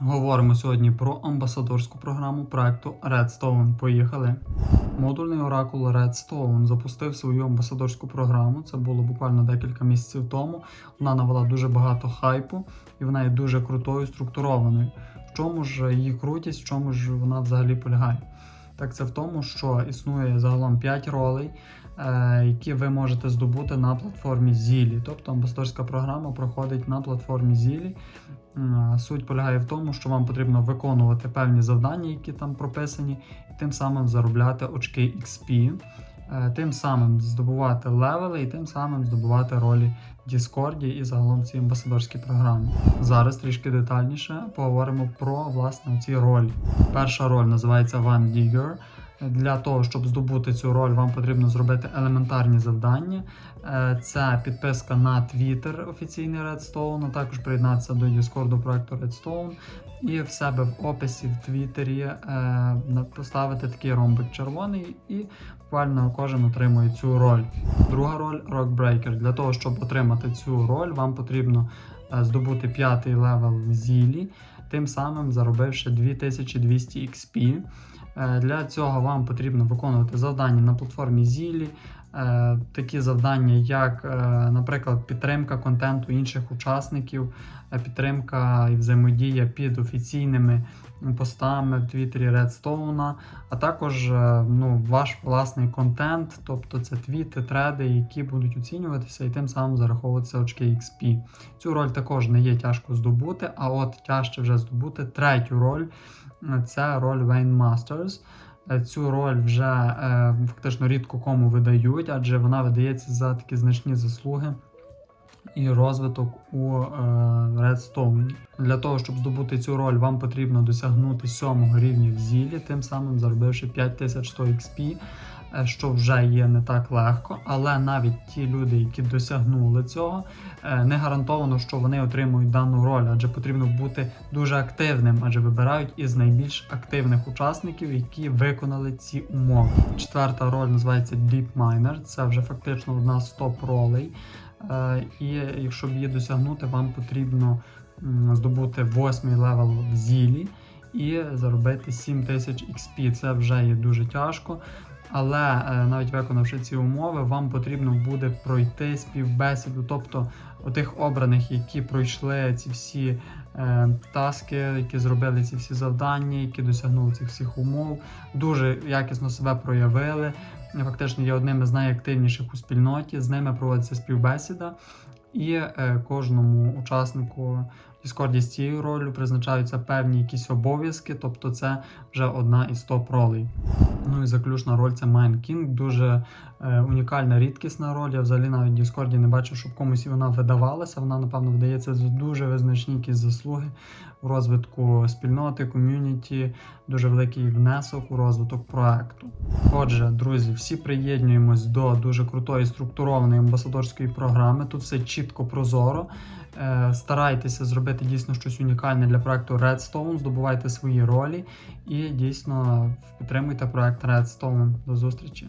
Говоримо сьогодні про амбасадорську програму проекту Redstone. Поїхали. Модульний оракул Redstone запустив свою амбасадорську програму. Це було буквально декілька місяців тому. Вона навела дуже багато хайпу і вона є дуже крутою, структурованою. В чому ж її крутість, в чому ж вона взагалі полягає? Так це в тому, що існує загалом 5 ролей, е, які ви можете здобути на платформі Зілі. Тобто амбасадорська програма проходить на платформі Зілі. Суть полягає в тому, що вам потрібно виконувати певні завдання, які там прописані, і тим самим заробляти очки XP, тим самим здобувати левели і тим самим здобувати ролі в Discord і загалом цій амбасадорській програмі. Зараз трішки детальніше поговоримо про власне ці ролі. Перша роль називається One Digger. Для того, щоб здобути цю роль, вам потрібно зробити елементарні завдання. Е, Це підписка на Twitter офіційний Redstone, а також приєднатися до Discord проекту Redstone. І в себе в описі в Твіттері е, поставити такий ромбик червоний, і буквально кожен отримує цю роль. Друга роль рокбрейкер. Для того, щоб отримати цю роль, вам потрібно здобути п'ятий левел в Зілі, тим самим заробивши 2200 XP. Е, Для цього вам потрібно виконувати завдання на платформі Зілі. Е, Такі завдання, як, е, наприклад, підтримка контенту інших учасників, е, підтримка і взаємодія під офіційними постами в Твіттері Redstone, а також е, ну, ваш власний контент, тобто це твіти, треди, які будуть оцінюватися і тим самим зараховуватися очки XP. Цю роль також не є тяжко здобути, а от тяжче вже здобути третю роль це роль Wayne Masters. Е, Цю роль вже е, фактично рідко кому видають, адже вона видається за такі значні заслуги і розвиток у е, Redstone. Для того, щоб здобути цю роль, вам потрібно досягнути сьомого рівня в зілі, тим самим заробивши 5100 XP, е, що вже є не так легко. Але навіть ті люди, які досягнули цього, е, не гарантовано, що вони отримують дану роль, адже потрібно бути дуже активним, адже вибирають із найбільш активних учасників, які виконали ці умови. Четверта роль називається Deep Miner. Це вже фактично одна з топ ролей. Е, І якщо б її досягнути, вам потрібно здобути восьмий левел в зілі і заробити 7000 XP. Це вже є дуже тяжко. Але е, навіть виконавши ці умови, вам потрібно буде пройти співбесіду, тобто отих обраних, які пройшли ці всі е, таски, які зробили ці всі завдання, які досягнули цих всіх умов, дуже якісно себе проявили. Фактично є одним із найактивніших у спільноті. З ними проводиться співбесіда, і е, кожному учаснику Discord з цією ролью призначаються певні якісь обов'язки, тобто це вже одна із топ ролей. Ну і заключна роль це Mind King. Дуже е, унікальна, рідкісна роль. Я взагалі навіть в Discord не бачив, щоб комусь вона видавалася. Вона, напевно, вдається за дуже визначні якісь заслуги в розвитку спільноти, ком'юніті, дуже великий внесок у розвиток проекту. Отже, друзі, всі приєднуємось до дуже крутої структурованої амбасадорської програми. Тут все чітко прозоро. Е, Старайтеся зробити дійсно щось унікальне для проекту Redstone, здобувайте свої ролі і дійсно підтримуйте проект Redstone. До зустрічі!